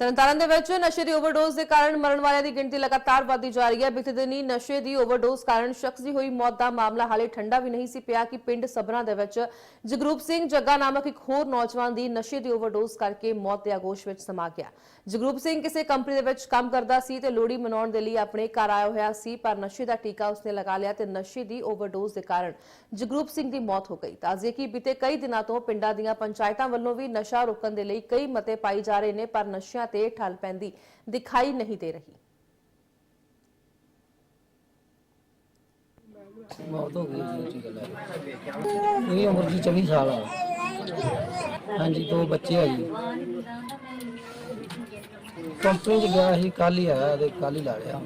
ਤਰਨਤਾਰਨ ਦੇ ਵਿੱਚ ਨਸ਼ੇ ਦੀ ਓਵਰਡੋਜ਼ ਦੇ ਕਾਰਨ ਮਰਨ ਵਾਲਿਆਂ ਦੀ ਗਿਣਤੀ ਲਗਾਤਾਰ ਵਧਦੀ ਜਾ ਰਹੀ ਹੈ। ਬੀਤੇ ਦਿਨੀ ਨਸ਼ੇ ਦੀ ਓਵਰਡੋਜ਼ ਕਾਰਨ ਸ਼ਖਸ ਦੀ ਹੋਈ ਮੌਤ ਦਾ ਮਾਮਲਾ ਹਾਲੇ ਠੰਡਾ ਵੀ ਨਹੀਂ ਸੀ ਪਿਆ ਕਿ ਪਿੰਡ ਸਬਰਾਂ ਦੇ ਵਿੱਚ ਜਗਰੂਪ ਸਿੰਘ ਜੱਗਾ ਨਾਮਕ ਇੱਕ ਹੋਰ ਨੌਜਵਾਨ ਦੀ ਨਸ਼ੇ ਦੀ ਓਵਰਡੋਜ਼ ਕਰਕੇ ਮੌਤ ਦੇ ਆਗੋਸ਼ ਵਿੱਚ ਸਮਾ ਗਿਆ। ਜਗਰੂਪ ਸਿੰਘ ਕਿਸੇ ਕੰਪਨੀ ਦੇ ਵਿੱਚ ਕੰਮ ਕਰਦਾ ਸੀ ਤੇ ਲੋਹੜੀ ਮਨਾਉਣ ਦੇ ਲਈ ਆਪਣੇ ਘਰ ਆਇਆ ਹੋਇਆ ਸੀ, ਪਰ ਨਸ਼ੇ ਦਾ ਟੀਕਾ ਉਸਨੇ ਲਗਾ ਲਿਆ ਤੇ ਨਸ਼ੇ ਦੀ ਓਵਰਡੋਜ਼ ਦੇ ਕਾਰਨ ਜਗਰੂਪ ਸਿੰਘ ਦੀ ਮੌਤ ਹੋ ਗਈ। ਤਾਜ਼ੇ ਕਿ ਬੀਤੇ ਕਈ ਦਿਨਾਂ ਤੋਂ ਪਿੰਡਾਂ ਦੀਆਂ ਪੰਚਾਇਤਾਂ ਵੱਲੋਂ ਵੀ ਨਸ਼ਾ ਰੋਕਣ ਦੇ ਲਈ ਕਈ ਮਤੇ ਪਾਈ ਜਾ ਰਹੇ ਨੇ, ਪਰ ਨਸ਼ਿਆਂ ਤੇ ਠੱਲ ਪੈਂਦੀ ਦਿਖਾਈ ਨਹੀਂ ਦੇ ਰਹੀ। ਮੌਤ ਹੋ ਗਈ ਜੀ ਗੱਲ ਹੈ। ਇਹਦੀ ਉਮਰ ਜੀ 24 ਸਾਲ ਆ। ਹਾਂਜੀ, ਦੋ ਬੱਚੇ ਆ ਜੀ। ਕੰਪਨੀ ਚ ਗਿਆ ਸੀ ਕੱਲ ਹੀ ਆਇਆ ਤੇ ਕੱਲ ਹੀ ਲਾ ਲਿਆ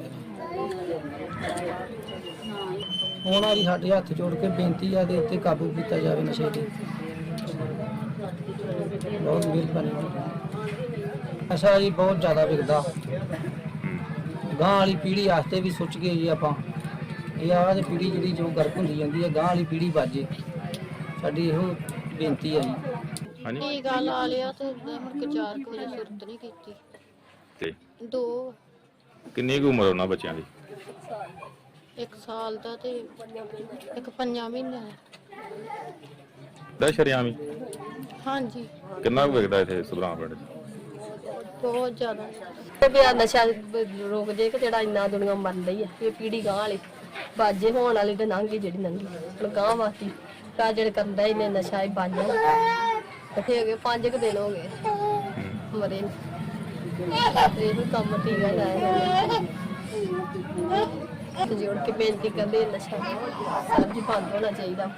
ਹੁਣ ਆ ਜੀ ਸਾਡੇ ਹੱਥ ਜੋੜ ਕੇ ਬੇਨਤੀ ਆ ਦੇ ਉੱਤੇ ਕਾਬੂ ਕੀਤਾ ਜਾਵੇ ਨਸ਼ੇ ਤੇ ਬਹੁਤ ਮਿਹਰਬਾਨੀ। ਨਸ਼ਾ ਜੀ ਬਹੁਤ ਜ਼ਿਆਦਾ ਵਿਕਦਾ। ਗਾਂ ਵਾਲੀ ਪੀੜ੍ਹੀ ਵਾਸਤੇ ਵੀ ਸੋਚ ਕੇ ਜੀ ਆਪਾਂ। ਇਹ ਆਹ ਦੀ ਪੀੜ੍ਹੀ ਜਿਹੜੀ ਜੋ ਗਰਕ ਹੁੰਦੀ ਜਾਂਦੀ ਹੈ ਗਾਂ ਵਾਲੀ ਪੀੜ੍ਹੀ ਬਾਜੇ ਸਾਡੀ ਇਹੋ ਬੇਨਤੀ ਹੈ ਜੀ। ਹਾਂਜੀ। ਟੀਕਾ ਲਾ ਲਿਆ ਤੇ ਮੁੜ ਕੇ 4 ਵਜੇ ਸੁਰਤ ਨਹੀਂ ਕੀਤੀ। ਤੇ? ਦੋ। ਕਿੰਨੀ ਕੁ ਉਮਰ ਉਹਨਾਂ ਬੱਚਿਆਂ ਦੀ? ਇੱਕ ਸਾਲ ਦਾ ਤੇ ਇੱਕ ਪੰਜਾਂ ਮਹੀਨਿਆਂ ਦਾ। ਦਾ ਸ਼ਰਿਆਮੀ ਹਾਂਜੀ। ਕਿੰਨਾ ਕੁ ਵਿਕਦਾ ਇੱਥੇ ਸੁਧਰਾਂ ਪਿੰਡ 'ਚ? ਬਹੁਤ ਜ਼ਿਆਦਾ। ਤੇ ਵੀ ਆਹ ਨਸ਼ਾ ਰੋਕ ਜੇ ਕਿ ਜਿਹੜਾ ਇੰਨਾ ਦੁਨੀਆ ਮਰਨ ਰਹੀ ਹੈ ਇਹ ਪੀੜੀ ਗਾਂ ਵਾਲੀ। ਬਾਜੇ ਹੋਣ ਵਾਲੀ ਤੇ ਲੰਘ ਗਈ ਜਿਹੜੀ ਲੰਘੀ ਹੁਣ ਗਾਂ ਵਾਸਤੀ ਕਾ ਜਿਹੜੇ ਕਰਦਾ ਇਹਨੇ ਨਸ਼ਾ ਹੀ ਬਾਜਾ ਇਕੱਠੇ ਹੋ ਗਏ ਪੰਜ ਕੁ ਦਿਨ ਹੋ ਗਏ, ਮਰੇ ਨੂੰ। ਤੇ ਇਹ ਕੰਮ ਠੀਕ ਹੈ ਲਾਇਆ ਤੇ ਜੋੜ ਕੇ ਬੇਨਤੀ ਕਰਦੇ, ਨਸ਼ਾ ਸਭ ਜੀ ਬੰਦ ਹੋਣਾ ਚਾਹੀਦਾ।